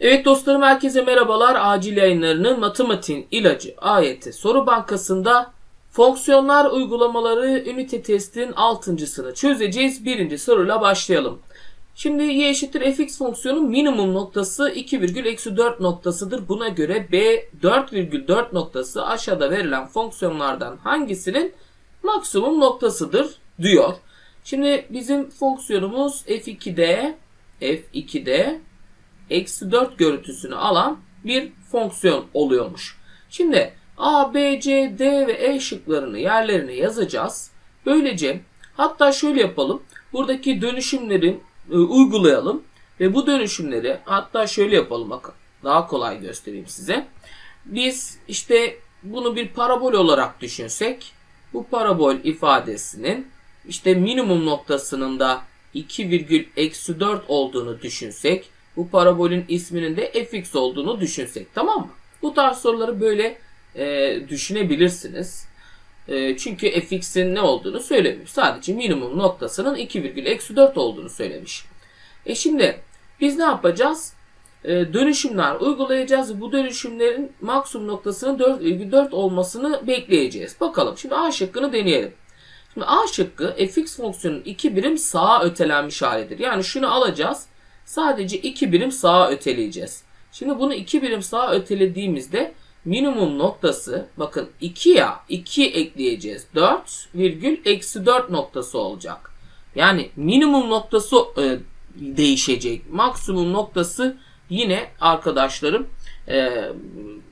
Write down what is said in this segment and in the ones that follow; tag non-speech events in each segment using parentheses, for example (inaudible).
Evet dostlarım herkese merhabalar. Acil yayınlarının matematiğin ilacı AYT soru bankasında fonksiyonlar uygulamaları ünite testin 6.sını çözeceğiz. Birinci soruyla başlayalım. Şimdi y eşittir fx fonksiyonun minimum noktası 2,4 noktasıdır. Buna göre b 4,4 noktası aşağıda verilen fonksiyonlardan hangisinin maksimum noktasıdır diyor. Şimdi bizim fonksiyonumuz f2'de f2'de eksi 4 görüntüsünü alan bir fonksiyon oluyormuş. Şimdi A, B, C, D ve E şıklarını yerlerine yazacağız. Böylece hatta şöyle yapalım. Buradaki dönüşümleri e, uygulayalım. Ve bu dönüşümleri hatta şöyle yapalım bakın. Daha kolay göstereyim size. Biz işte bunu bir parabol olarak düşünsek bu parabol ifadesinin işte minimum noktasının da 2,4 olduğunu düşünsek bu parabolün isminin de fx olduğunu düşünsek tamam mı? Bu tarz soruları böyle e, düşünebilirsiniz. E, çünkü fx'in ne olduğunu söylemiyor. Sadece minimum noktasının 2,4 olduğunu söylemiş. E şimdi biz ne yapacağız? E, dönüşümler uygulayacağız. Bu dönüşümlerin maksimum noktasının 4,4 olmasını bekleyeceğiz. Bakalım şimdi A şıkkını deneyelim. Şimdi A şıkkı fx fonksiyonun 2 birim sağa ötelenmiş halidir. Yani şunu alacağız. Sadece 2 birim sağa öteleyeceğiz. Şimdi bunu 2 birim sağa ötelediğimizde minimum noktası bakın 2 ya 2 ekleyeceğiz. 4 virgül eksi 4 noktası olacak. Yani minimum noktası e, değişecek. Maksimum noktası yine arkadaşlarım e,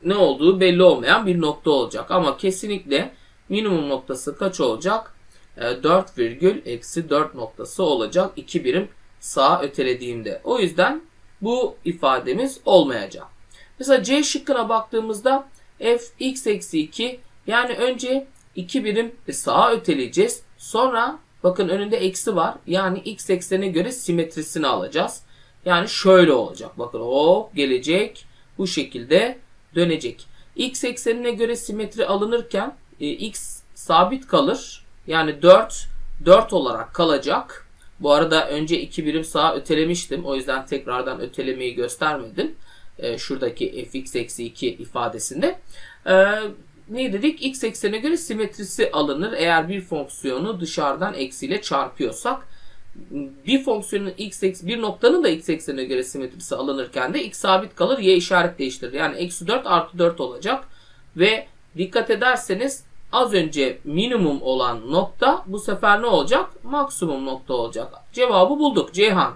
ne olduğu belli olmayan bir nokta olacak. Ama kesinlikle minimum noktası kaç olacak? E, 4 virgül eksi 4 noktası olacak. 2 birim sağa ötelediğimde. O yüzden bu ifademiz olmayacak. Mesela C şıkkına baktığımızda f x eksi 2 yani önce 2 birim sağa öteleyeceğiz. Sonra bakın önünde eksi var. Yani x eksenine göre simetrisini alacağız. Yani şöyle olacak. Bakın o gelecek. Bu şekilde dönecek. X eksenine göre simetri alınırken e, x sabit kalır. Yani 4 4 olarak kalacak. Bu arada önce iki birim sağa ötelemiştim. O yüzden tekrardan ötelemeyi göstermedim. E, şuradaki fx eksi 2 ifadesinde. E, ne dedik? X eksene göre simetrisi alınır. Eğer bir fonksiyonu dışarıdan eksiyle çarpıyorsak bir fonksiyonun x eksi bir noktanın da x eksenine göre simetrisi alınırken de x sabit kalır y işaret değiştirir. Yani eksi 4 artı 4 olacak. Ve dikkat ederseniz az önce minimum olan nokta bu sefer ne olacak? Maksimum nokta olacak. Cevabı bulduk Ceyhan.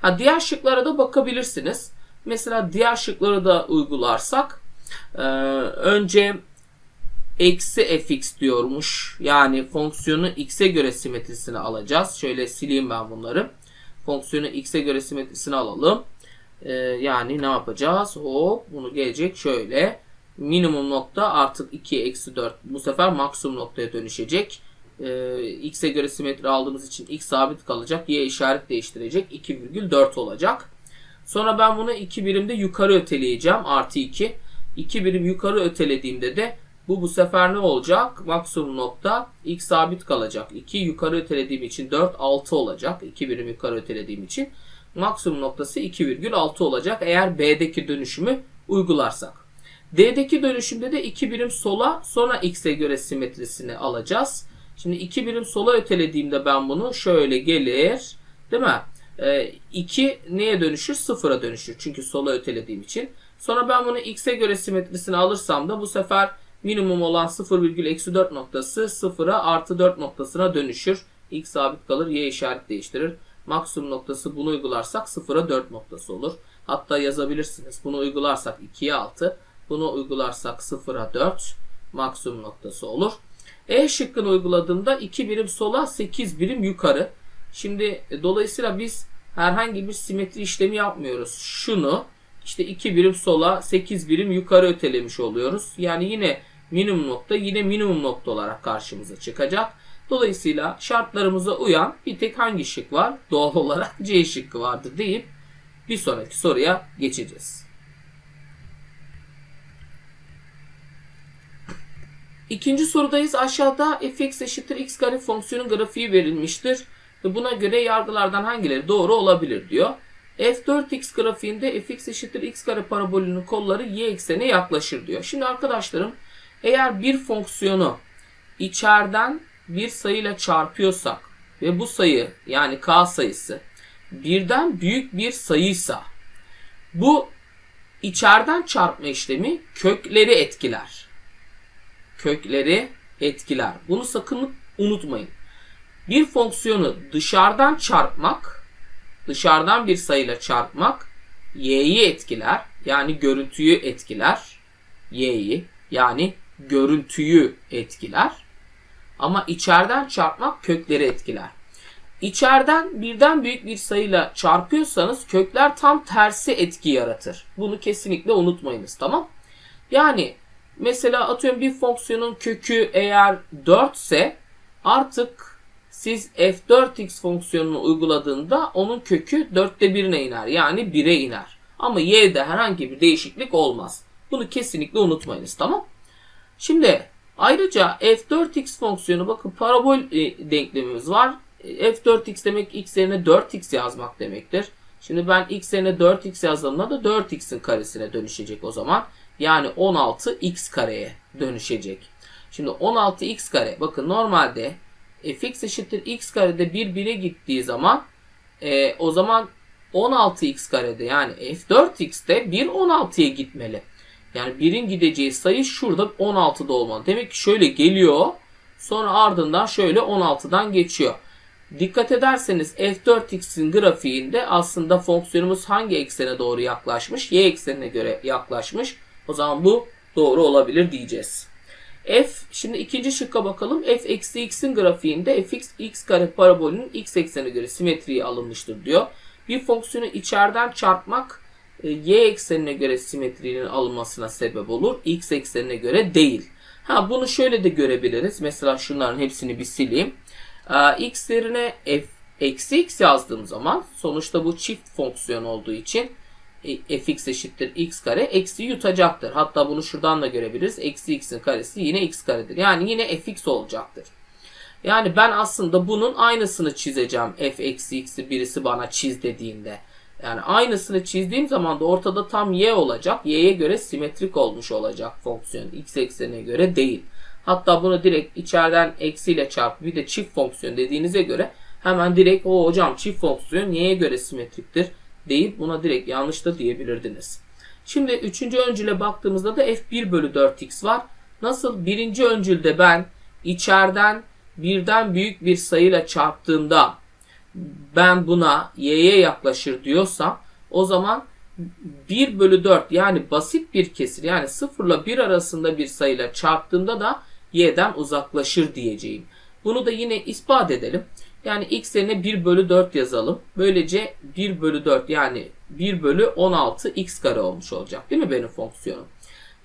Ha, diğer şıklara da bakabilirsiniz. Mesela diğer şıkları da uygularsak e, önce eksi fx diyormuş. Yani fonksiyonu x'e göre simetrisini alacağız. Şöyle sileyim ben bunları. Fonksiyonu x'e göre simetrisini alalım. E, yani ne yapacağız? Hop bunu gelecek şöyle minimum nokta artık 2 eksi 4 bu sefer maksimum noktaya dönüşecek. Ee, x'e göre simetri aldığımız için x sabit kalacak. Y işaret değiştirecek. 2,4 olacak. Sonra ben bunu 2 birimde yukarı öteleyeceğim. Artı 2. 2 birim yukarı ötelediğimde de bu bu sefer ne olacak? Maksimum nokta x sabit kalacak. 2 yukarı ötelediğim için 4 6 olacak. 2 birim yukarı ötelediğim için maksimum noktası 2,6 olacak. Eğer B'deki dönüşümü uygularsak. D'deki dönüşümde de 2 birim sola sonra x'e göre simetrisini alacağız. Şimdi 2 birim sola ötelediğimde ben bunu şöyle gelir. Değil mi? 2 ee, neye dönüşür? Sıfıra dönüşür. Çünkü sola ötelediğim için. Sonra ben bunu x'e göre simetrisini alırsam da bu sefer minimum olan 0,4 noktası sıfıra artı 4 noktasına dönüşür. X sabit kalır. Y işaret değiştirir. Maksimum noktası bunu uygularsak sıfıra 4 noktası olur. Hatta yazabilirsiniz. Bunu uygularsak 2'ye 6. Bunu uygularsak 0'a 4 maksimum noktası olur. E şıkkını uyguladığımda 2 birim sola 8 birim yukarı. Şimdi e, dolayısıyla biz herhangi bir simetri işlemi yapmıyoruz. Şunu işte 2 birim sola 8 birim yukarı ötelemiş oluyoruz. Yani yine minimum nokta yine minimum nokta olarak karşımıza çıkacak. Dolayısıyla şartlarımıza uyan bir tek hangi şık var? Doğal olarak C şıkkı vardır deyip bir sonraki soruya geçeceğiz. İkinci sorudayız. Aşağıda fx eşittir x kare fonksiyonun grafiği verilmiştir. Ve buna göre yargılardan hangileri doğru olabilir diyor. f4x grafiğinde fx eşittir x kare parabolünün kolları y eksene yaklaşır diyor. Şimdi arkadaşlarım eğer bir fonksiyonu içeriden bir sayıyla çarpıyorsak ve bu sayı yani k sayısı birden büyük bir sayıysa bu içeriden çarpma işlemi kökleri etkiler. Kökleri etkiler. Bunu sakın unutmayın. Bir fonksiyonu dışarıdan çarpmak, dışarıdan bir sayıyla çarpmak y'yi etkiler. Yani görüntüyü etkiler. y'yi yani görüntüyü etkiler. Ama içeriden çarpmak kökleri etkiler. İçeriden birden büyük bir sayıyla çarpıyorsanız kökler tam tersi etki yaratır. Bunu kesinlikle unutmayınız tamam? Yani mesela atıyorum bir fonksiyonun kökü eğer 4 ise artık siz f4x fonksiyonunu uyguladığında onun kökü 4'te 1'ine iner. Yani 1'e iner. Ama y'de herhangi bir değişiklik olmaz. Bunu kesinlikle unutmayınız tamam? Şimdi ayrıca f4x fonksiyonu bakın parabol e, denklemimiz var. f4x demek x yerine 4x yazmak demektir. Şimdi ben x yerine 4x yazdığımda da 4x'in karesine dönüşecek o zaman. Yani 16x kareye dönüşecek. Şimdi 16x kare bakın normalde fx eşittir x karede 1 1'e gittiği zaman e, o zaman 16x karede yani f4x'te 1 16'ya gitmeli. Yani 1'in gideceği sayı şurada 16'da olmalı. Demek ki şöyle geliyor. Sonra ardından şöyle 16'dan geçiyor. Dikkat ederseniz f4x'in grafiğinde aslında fonksiyonumuz hangi eksene doğru yaklaşmış? Y eksenine göre yaklaşmış. O zaman bu doğru olabilir diyeceğiz. F şimdi ikinci şıkka bakalım. F eksi x'in grafiğinde fx x kare parabolünün x eksenine göre simetriye alınmıştır diyor. Bir fonksiyonu içeriden çarpmak e, y eksenine göre simetrinin alınmasına sebep olur. x eksenine göre değil. Ha bunu şöyle de görebiliriz. Mesela şunların hepsini bir sileyim. x yerine f eksi x yazdığım zaman sonuçta bu çift fonksiyon olduğu için e, fx eşittir x kare eksi yutacaktır. Hatta bunu şuradan da görebiliriz. Eksi x'in karesi yine x karedir. Yani yine fx olacaktır. Yani ben aslında bunun aynısını çizeceğim. f eksi x'i birisi bana çiz dediğinde. Yani aynısını çizdiğim zaman da ortada tam y olacak. y'ye göre simetrik olmuş olacak fonksiyon. x eksenine göre değil. Hatta bunu direkt içeriden eksiyle çarpı bir de çift fonksiyon dediğinize göre hemen direkt o hocam çift fonksiyon y'ye göre simetriktir deyip buna direkt yanlış da diyebilirdiniz. Şimdi üçüncü öncüle baktığımızda da f1 bölü 4x var. Nasıl birinci öncülde ben içeriden birden büyük bir sayıyla çarptığımda ben buna y'ye yaklaşır diyorsam o zaman 1 bölü 4 yani basit bir kesir yani 0 ile 1 arasında bir sayıyla çarptığımda da y'den uzaklaşır diyeceğim. Bunu da yine ispat edelim. Yani x yerine 1 bölü 4 yazalım. Böylece 1 bölü 4 yani 1 bölü 16 x kare olmuş olacak. Değil mi benim fonksiyonum?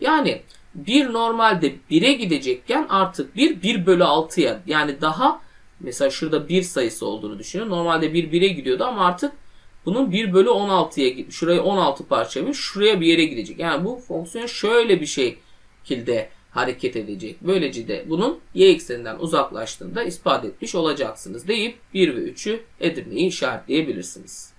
Yani 1 normalde 1'e gidecekken artık 1 1 bölü 6'ya yani daha mesela şurada 1 sayısı olduğunu düşünün. Normalde 1 1'e gidiyordu ama artık bunun 1 bölü 16'ya gitmiş. Şurayı 16 parçalamış. Şuraya bir yere gidecek. Yani bu fonksiyon şöyle bir şekilde hareket edecek. Böylece de bunun y ekseninden uzaklaştığında ispat etmiş olacaksınız deyip 1 ve 3'ü Edirne'yi işaretleyebilirsiniz.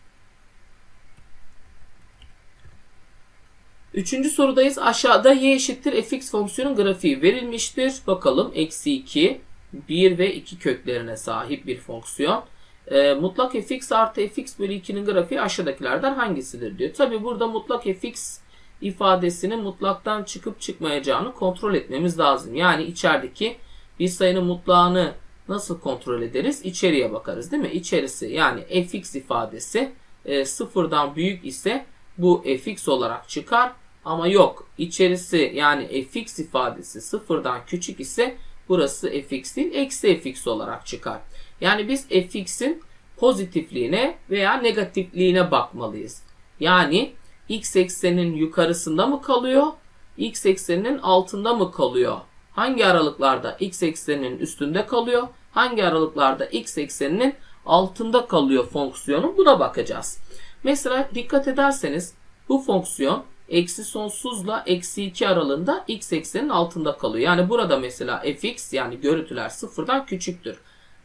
Üçüncü sorudayız. Aşağıda y eşittir fx fonksiyonun grafiği verilmiştir. Bakalım eksi 2, 1 ve 2 köklerine sahip bir fonksiyon. E, mutlak fx artı fx bölü 2'nin grafiği aşağıdakilerden hangisidir diyor. Tabi burada mutlak fx ifadesinin mutlaktan çıkıp çıkmayacağını kontrol etmemiz lazım. Yani içerideki bir sayının mutlağını nasıl kontrol ederiz? İçeriye bakarız değil mi? İçerisi yani fx ifadesi e, sıfırdan büyük ise bu fx olarak çıkar. Ama yok içerisi yani fx ifadesi sıfırdan küçük ise burası fx değil eksi fx olarak çıkar. Yani biz fx'in pozitifliğine veya negatifliğine bakmalıyız. Yani x ekseninin yukarısında mı kalıyor? x ekseninin altında mı kalıyor? Hangi aralıklarda x ekseninin üstünde kalıyor? Hangi aralıklarda x ekseninin altında kalıyor fonksiyonu? Buna bakacağız. Mesela dikkat ederseniz bu fonksiyon eksi sonsuzla eksi 2 aralığında x eksenin altında kalıyor. Yani burada mesela fx yani görüntüler sıfırdan küçüktür.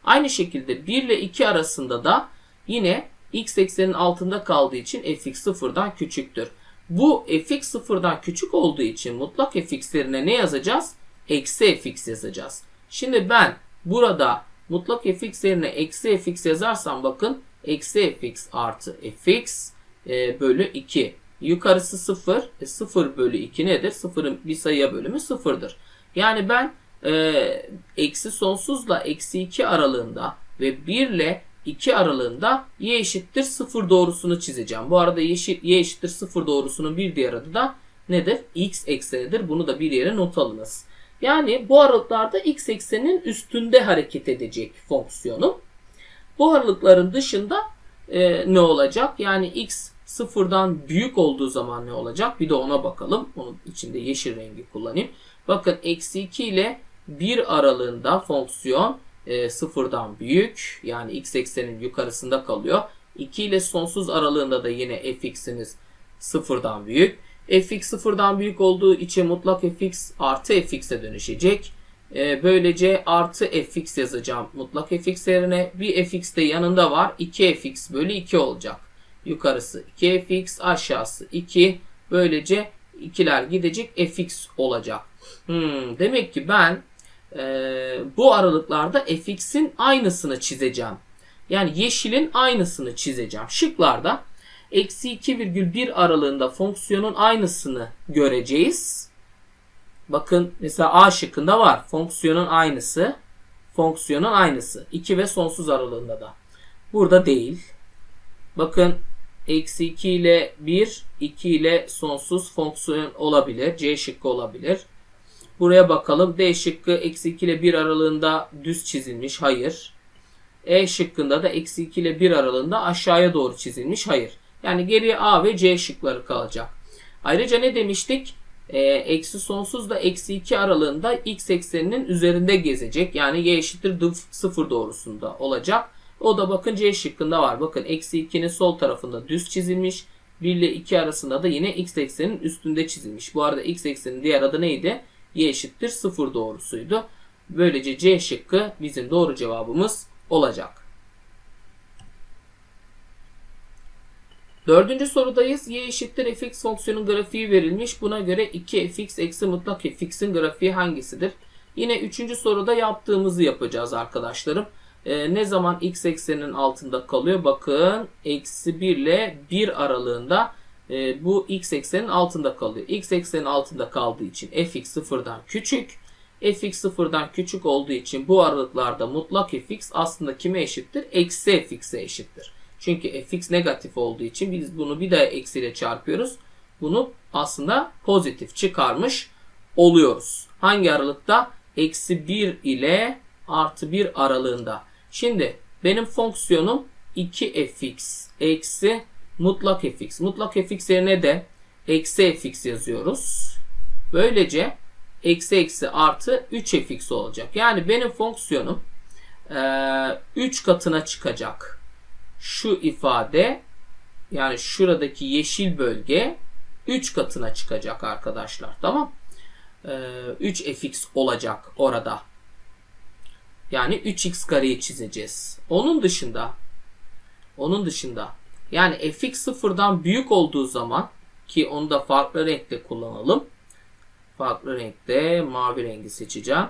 Aynı şekilde 1 ile 2 arasında da yine x eksenin altında kaldığı için fx sıfırdan küçüktür. Bu fx sıfırdan küçük olduğu için mutlak fx yerine ne yazacağız? Eksi fx yazacağız. Şimdi ben burada mutlak fx yerine eksi fx yazarsam bakın eksi fx artı fx e, bölü 2. Yukarısı 0. E, 0 bölü 2 nedir? 0'ın bir sayıya bölümü 0'dır. Yani ben e, eksi sonsuzla eksi 2 aralığında ve 1 ile 2 aralığında y eşittir 0 doğrusunu çizeceğim. Bu arada y, eşit, y eşittir 0 doğrusunun bir diğer adı da nedir? x eksenidir. Bunu da bir yere not alınız. Yani bu aralıklarda x eksenin üstünde hareket edecek fonksiyonum. Bu aralıkların dışında e, ne olacak? Yani x sıfırdan büyük olduğu zaman ne olacak? Bir de ona bakalım. Onun içinde yeşil rengi kullanayım. Bakın eksi 2 ile 1 aralığında fonksiyon e, sıfırdan büyük. Yani x eksenin yukarısında kalıyor. 2 ile sonsuz aralığında da yine fx'imiz sıfırdan büyük. fx sıfırdan büyük olduğu için mutlak fx artı fx'e dönüşecek. E, böylece artı fx yazacağım mutlak fx yerine. Bir fx de yanında var. 2fx bölü 2 olacak. Yukarısı 2fx aşağısı 2. Böylece ikiler gidecek fx olacak. Hmm, demek ki ben e, bu aralıklarda fx'in aynısını çizeceğim. Yani yeşilin aynısını çizeceğim. Şıklarda eksi 2,1 aralığında fonksiyonun aynısını göreceğiz. Bakın mesela A şıkkında var. Fonksiyonun aynısı. Fonksiyonun aynısı. 2 ve sonsuz aralığında da. Burada değil. Bakın eksi 2 ile 1, 2 ile sonsuz fonksiyon olabilir. C şıkkı olabilir. Buraya bakalım. D şıkkı eksi 2 ile 1 aralığında düz çizilmiş. Hayır. E şıkkında da eksi 2 ile 1 aralığında aşağıya doğru çizilmiş. Hayır. Yani geriye A ve C şıkları kalacak. Ayrıca ne demiştik? E, eksi sonsuz da eksi 2 aralığında x ekseninin üzerinde gezecek. Yani y eşittir 0 doğrusunda olacak. O da bakın C şıkkında var. Bakın eksi 2'nin sol tarafında düz çizilmiş. 1 ile 2 arasında da yine x eksenin üstünde çizilmiş. Bu arada x eksenin diğer adı neydi? Y eşittir 0 doğrusuydu. Böylece C şıkkı bizim doğru cevabımız olacak. Dördüncü sorudayız. Y eşittir fx fonksiyonun grafiği verilmiş. Buna göre 2fx eksi mutlak fx'in grafiği hangisidir? Yine üçüncü soruda yaptığımızı yapacağız arkadaşlarım. Ee, ne zaman x eksenin altında kalıyor? Bakın eksi 1 ile 1 aralığında e, bu x eksenin altında kalıyor. x eksenin altında kaldığı için fx sıfırdan küçük. fx sıfırdan küçük olduğu için bu aralıklarda mutlak fx aslında kime eşittir? Eksi fx'e eşittir. Çünkü fx negatif olduğu için biz bunu bir daha eksiyle çarpıyoruz. Bunu aslında pozitif çıkarmış oluyoruz. Hangi aralıkta? Eksi 1 ile artı 1 aralığında. Şimdi benim fonksiyonum 2fx eksi mutlak fx. Mutlak fx yerine de eksi fx yazıyoruz. Böylece eksi eksi artı 3fx olacak. Yani benim fonksiyonum 3 katına çıkacak. Şu ifade yani şuradaki yeşil bölge 3 katına çıkacak arkadaşlar. Tamam. 3fx olacak orada. Yani 3x kareyi çizeceğiz. Onun dışında onun dışında yani fx sıfırdan büyük olduğu zaman ki onu da farklı renkte kullanalım. Farklı renkte mavi rengi seçeceğim.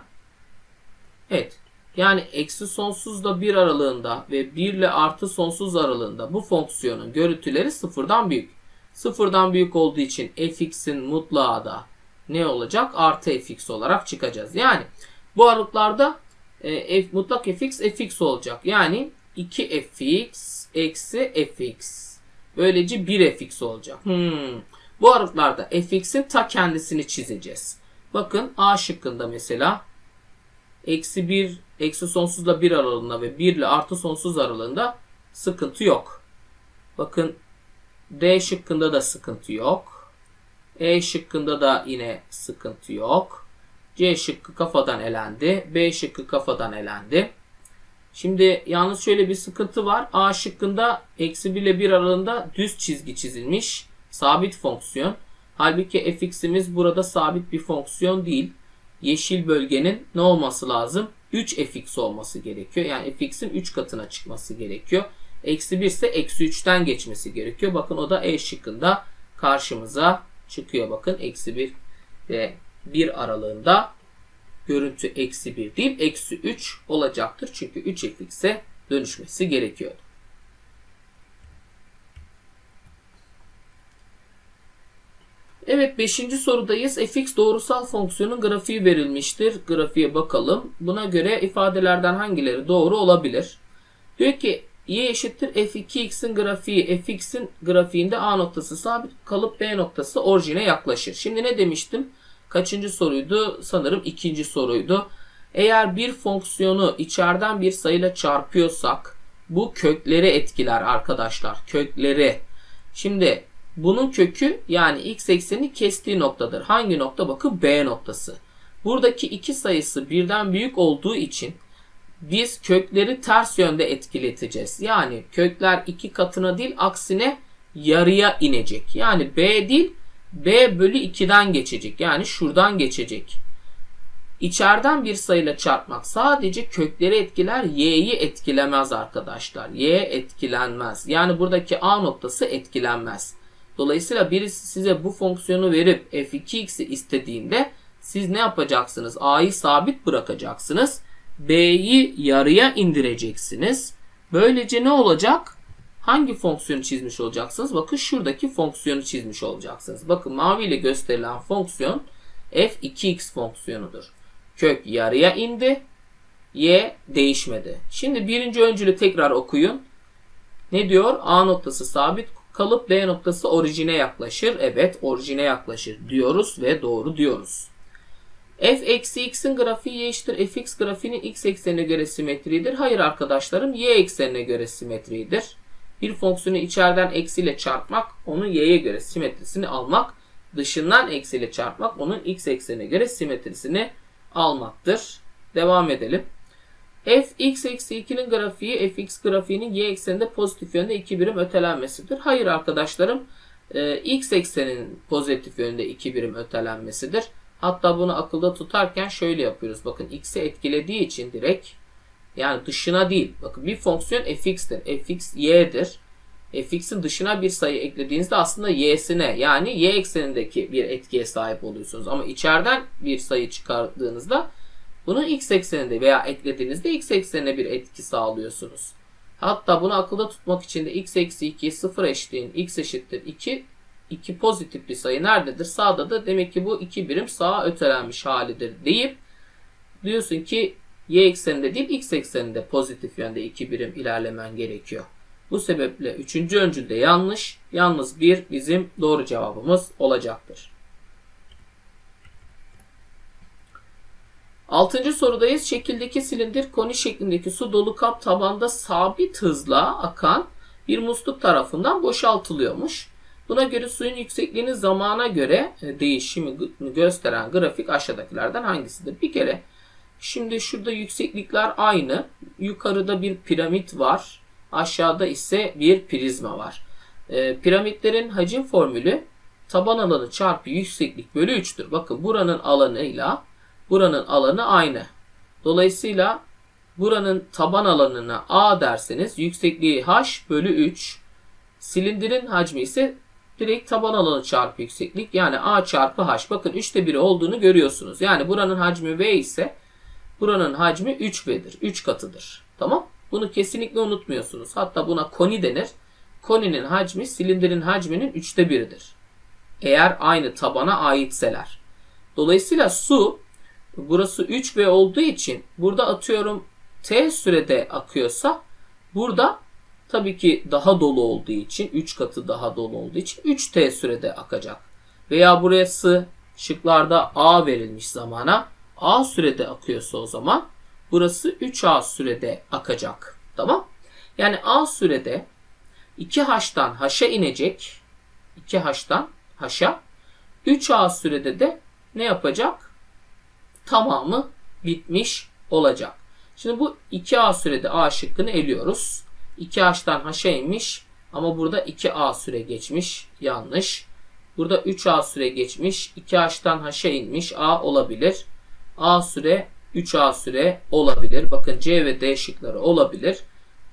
Evet. Yani eksi sonsuzla 1 aralığında ve 1 ile artı sonsuz aralığında bu fonksiyonun görüntüleri sıfırdan büyük. Sıfırdan büyük olduğu için fx'in mutlağı da ne olacak? Artı fx olarak çıkacağız. Yani bu aralıklarda e, f, mutlak fx fx olacak. Yani 2fx eksi fx. Böylece 1fx olacak. Hmm. Bu aralıklarda fx'in ta kendisini çizeceğiz. Bakın A şıkkında mesela eksi 1 eksi sonsuzla 1 aralığında ve 1 ile artı sonsuz aralığında sıkıntı yok. Bakın D şıkkında da sıkıntı yok. E şıkkında da yine sıkıntı yok. C şıkkı kafadan elendi. B şıkkı kafadan elendi. Şimdi yalnız şöyle bir sıkıntı var. A şıkkında eksi 1 ile 1 aralığında düz çizgi çizilmiş. Sabit fonksiyon. Halbuki fx'imiz burada sabit bir fonksiyon değil. Yeşil bölgenin ne olması lazım? 3 fx olması gerekiyor. Yani fx'in 3 katına çıkması gerekiyor. Eksi 1 ise eksi 3'ten geçmesi gerekiyor. Bakın o da E şıkkında karşımıza çıkıyor. Bakın eksi 1 ve 1 aralığında görüntü eksi 1 değil eksi 3 olacaktır. Çünkü 3 fx'e dönüşmesi gerekiyordu. Evet 5. sorudayız. fx doğrusal fonksiyonun grafiği verilmiştir. Grafiğe bakalım. Buna göre ifadelerden hangileri doğru olabilir? Diyor ki y eşittir f2x'in grafiği fx'in grafiğinde a noktası sabit kalıp b noktası orijine yaklaşır. Şimdi ne demiştim? Kaçıncı soruydu? Sanırım ikinci soruydu. Eğer bir fonksiyonu içeriden bir sayıyla çarpıyorsak bu kökleri etkiler arkadaşlar. Kökleri. Şimdi bunun kökü yani x eksenini kestiği noktadır. Hangi nokta? Bakın B noktası. Buradaki iki sayısı birden büyük olduğu için biz kökleri ters yönde etkileteceğiz. Yani kökler iki katına değil aksine yarıya inecek. Yani B değil B bölü 2'den geçecek. Yani şuradan geçecek. İçeriden bir sayıyla çarpmak sadece kökleri etkiler, y'yi etkilemez arkadaşlar. Y etkilenmez. Yani buradaki A noktası etkilenmez. Dolayısıyla birisi size bu fonksiyonu verip f2x'i istediğinde siz ne yapacaksınız? A'yı sabit bırakacaksınız. B'yi yarıya indireceksiniz. Böylece ne olacak? Hangi fonksiyonu çizmiş olacaksınız? Bakın şuradaki fonksiyonu çizmiş olacaksınız. Bakın mavi ile gösterilen fonksiyon f2x fonksiyonudur. Kök yarıya indi. Y değişmedi. Şimdi birinci öncülü tekrar okuyun. Ne diyor? A noktası sabit kalıp D noktası orijine yaklaşır. Evet orijine yaklaşır diyoruz ve doğru diyoruz. f eksi x'in grafiği y eşittir fx grafiğinin x eksenine göre simetridir. Hayır arkadaşlarım y eksenine göre simetridir. Bir fonksiyonu içeriden eksiyle çarpmak onun y'ye göre simetrisini almak. Dışından eksiyle çarpmak onun x eksenine göre simetrisini almaktır. Devam edelim. f x eksi 2'nin grafiği fx grafiğinin y ekseninde pozitif yönde 2 birim ötelenmesidir. Hayır arkadaşlarım e, x eksenin pozitif yönde 2 birim ötelenmesidir. Hatta bunu akılda tutarken şöyle yapıyoruz. Bakın x'i etkilediği için direkt yani dışına değil. Bakın bir fonksiyon fx'tir. fx y'dir. fx'in dışına bir sayı eklediğinizde aslında y'sine yani y eksenindeki bir etkiye sahip oluyorsunuz. Ama içeriden bir sayı çıkardığınızda bunu x ekseninde veya eklediğinizde x eksenine bir etki sağlıyorsunuz. Hatta bunu akılda tutmak için de x eksi 2 sıfır eşitliğin x eşittir 2 2 pozitif bir sayı nerededir? Sağda da demek ki bu 2 birim sağa ötelenmiş halidir deyip diyorsun ki y ekseninde değil x ekseninde pozitif yönde 2 birim ilerlemen gerekiyor. Bu sebeple 3. öncülde yanlış. Yalnız bir bizim doğru cevabımız olacaktır. Altıncı sorudayız. Şekildeki silindir koni şeklindeki su dolu kap tabanda sabit hızla akan bir musluk tarafından boşaltılıyormuş. Buna göre suyun yüksekliğinin zamana göre e, değişimi gösteren grafik aşağıdakilerden hangisidir? Bir kere şimdi şurada yükseklikler aynı. Yukarıda bir piramit var. Aşağıda ise bir prizma var. E, piramitlerin hacim formülü taban alanı çarpı yükseklik bölü 3'tür. Bakın buranın alanıyla buranın alanı aynı. Dolayısıyla buranın taban alanına A derseniz yüksekliği H bölü 3. Silindirin hacmi ise direkt taban alanı çarpı yükseklik yani A çarpı H. Bakın 3'te 1 olduğunu görüyorsunuz. Yani buranın hacmi V ise buranın hacmi 3V'dir. 3 katıdır. Tamam. Bunu kesinlikle unutmuyorsunuz. Hatta buna koni denir. Koninin hacmi silindirin hacminin 3'te 1'idir. Eğer aynı tabana aitseler. Dolayısıyla su burası 3V olduğu için burada atıyorum T sürede akıyorsa burada tabii ki daha dolu olduğu için 3 katı daha dolu olduğu için 3T sürede akacak. Veya burası şıklarda A verilmiş zamana A sürede akıyorsa o zaman burası 3A sürede akacak. Tamam? Yani A sürede 2H'tan H'a inecek. 2H'tan H'a. 3A sürede de ne yapacak? tamamı bitmiş olacak. Şimdi bu 2A sürede A şıkkını eliyoruz. 2H'tan H'a inmiş ama burada 2A süre geçmiş. Yanlış. Burada 3A süre geçmiş. 2H'tan H'a inmiş. A olabilir. A süre 3A süre olabilir. Bakın C ve D şıkları olabilir.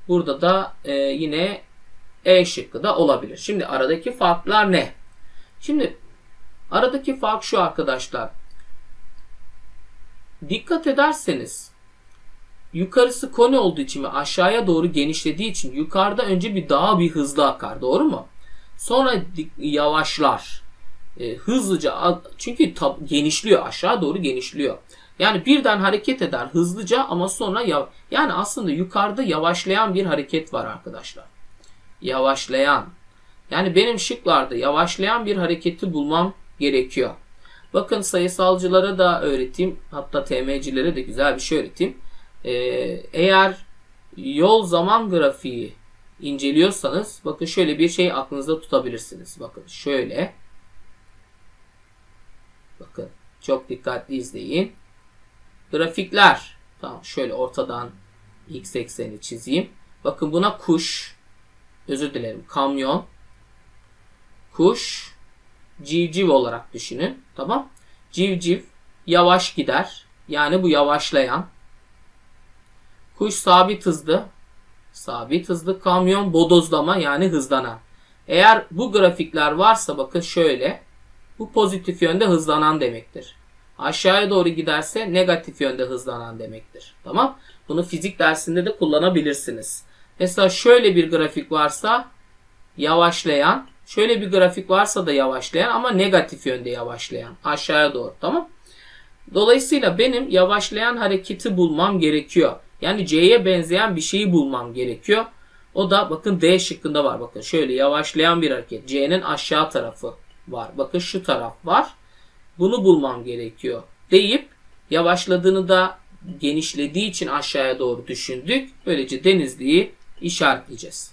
Burada da e, yine E şıkkı da olabilir. Şimdi aradaki farklar ne? Şimdi aradaki fark şu arkadaşlar. Dikkat ederseniz yukarısı koni olduğu için ve aşağıya doğru genişlediği için yukarıda önce bir daha bir hızlı akar. Doğru mu? Sonra yavaşlar. E, hızlıca çünkü genişliyor aşağı doğru genişliyor. Yani birden hareket eder hızlıca ama sonra ya yani aslında yukarıda yavaşlayan bir hareket var arkadaşlar. Yavaşlayan. Yani benim şıklarda yavaşlayan bir hareketi bulmam gerekiyor. Bakın sayısalcılara da öğreteyim. Hatta TM'cilere de güzel bir şey öğreteyim. Ee, eğer yol zaman grafiği inceliyorsanız bakın şöyle bir şey aklınızda tutabilirsiniz. Bakın şöyle. Bakın çok dikkatli izleyin. Grafikler. Tamam şöyle ortadan x ekseni çizeyim. Bakın buna kuş. Özür dilerim. Kamyon. Kuş. Civciv olarak düşünün. Tamam. Civciv yavaş gider. Yani bu yavaşlayan. Kuş sabit hızlı. Sabit hızlı. Kamyon bodozlama yani hızlanan. Eğer bu grafikler varsa bakın şöyle. Bu pozitif yönde hızlanan demektir. Aşağıya doğru giderse negatif yönde hızlanan demektir. Tamam? Bunu fizik dersinde de kullanabilirsiniz. Mesela şöyle bir grafik varsa yavaşlayan, şöyle bir grafik varsa da yavaşlayan ama negatif yönde yavaşlayan. Aşağıya doğru. Tamam? Dolayısıyla benim yavaşlayan hareketi bulmam gerekiyor. Yani C'ye benzeyen bir şeyi bulmam gerekiyor. O da bakın D şıkkında var. Bakın şöyle yavaşlayan bir hareket. C'nin aşağı tarafı var. Bakın şu taraf var. Bunu bulmam gerekiyor deyip yavaşladığını da genişlediği için aşağıya doğru düşündük. Böylece Denizli'yi işaretleyeceğiz.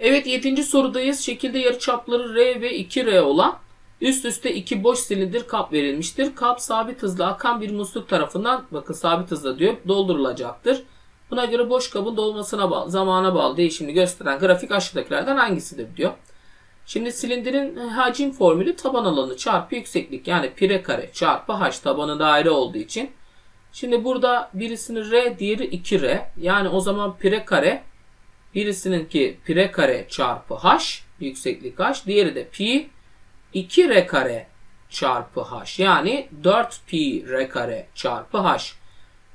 Evet 7. sorudayız. Şekilde yarıçapları R ve 2R olan üst üste iki boş silindir kap verilmiştir. Kap sabit hızla akan bir musluk tarafından bakın sabit hızla diyor doldurulacaktır. Buna göre boş kabın dolmasına bağlı, zamana bağlı değişimini gösteren grafik aşağıdakilerden hangisidir diyor. Şimdi silindirin hacim formülü taban alanı çarpı yükseklik yani pire kare çarpı h tabanı daire olduğu için. Şimdi burada birisinin r diğeri 2r yani o zaman pire kare birisininki pire kare çarpı h yükseklik h diğeri de pi 2r kare çarpı h yani 4 pi r kare çarpı h.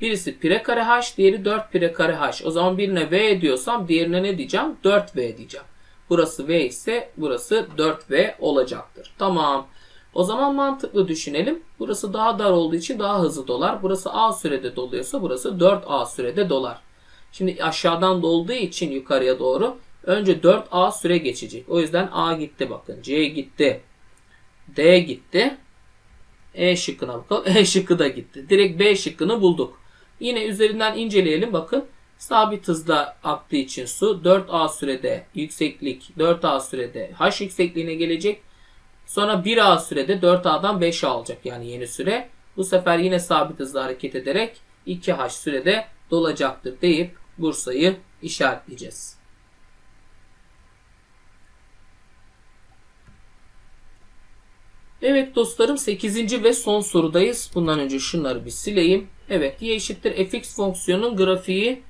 Birisi pire kare h diğeri 4 pire kare h. O zaman birine v diyorsam diğerine ne diyeceğim? 4v diyeceğim. Burası V ise burası 4V olacaktır. Tamam. O zaman mantıklı düşünelim. Burası daha dar olduğu için daha hızlı dolar. Burası A sürede doluyorsa burası 4A sürede dolar. Şimdi aşağıdan dolduğu için yukarıya doğru önce 4A süre geçecek. O yüzden A gitti bakın. C gitti. D gitti. E şıkkına bakalım. (laughs) E şıkkı da gitti. Direkt B şıkkını bulduk. Yine üzerinden inceleyelim bakın. Sabit hızla aktığı için su 4A sürede yükseklik 4A sürede H yüksekliğine gelecek. Sonra 1A sürede 4A'dan 5A alacak yani yeni süre. Bu sefer yine sabit hızla hareket ederek 2H sürede dolacaktır deyip Bursa'yı işaretleyeceğiz. Evet dostlarım 8. ve son sorudayız. Bundan önce şunları bir sileyim. Evet y eşittir fx fonksiyonun grafiği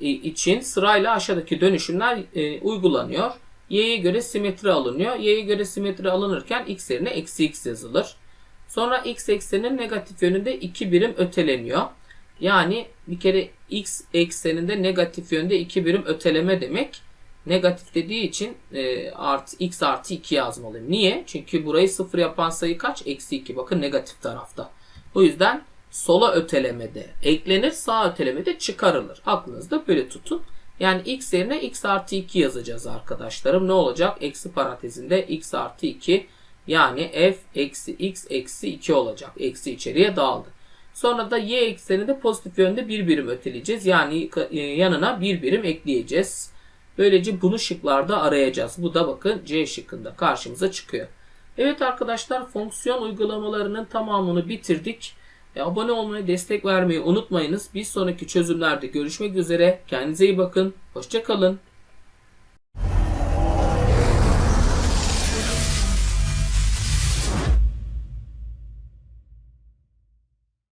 için sırayla aşağıdaki dönüşümler e, uygulanıyor. Y'ye göre simetri alınıyor. Y'ye göre simetri alınırken x yerine eksi x yazılır. Sonra x eksenin negatif yönünde 2 birim öteleniyor. Yani bir kere x ekseninde negatif yönde 2 birim öteleme demek. Negatif dediği için e, artı, x artı 2 yazmalıyım. Niye? Çünkü burayı sıfır yapan sayı kaç? Eksi 2. Bakın negatif tarafta. O yüzden sola ötelemede eklenir, sağ ötelemede çıkarılır. Aklınızda böyle tutun. Yani x yerine x artı 2 yazacağız arkadaşlarım. Ne olacak? Eksi parantezinde x artı 2 yani f eksi x eksi 2 olacak. Eksi içeriye dağıldı. Sonra da y ekseni de pozitif yönde bir birim öteleyeceğiz. Yani yanına bir birim ekleyeceğiz. Böylece bunu şıklarda arayacağız. Bu da bakın C şıkkında karşımıza çıkıyor. Evet arkadaşlar fonksiyon uygulamalarının tamamını bitirdik. E, abone olmayı, destek vermeyi unutmayınız. Bir sonraki çözümlerde görüşmek üzere. Kendinize iyi bakın. Hoşçakalın.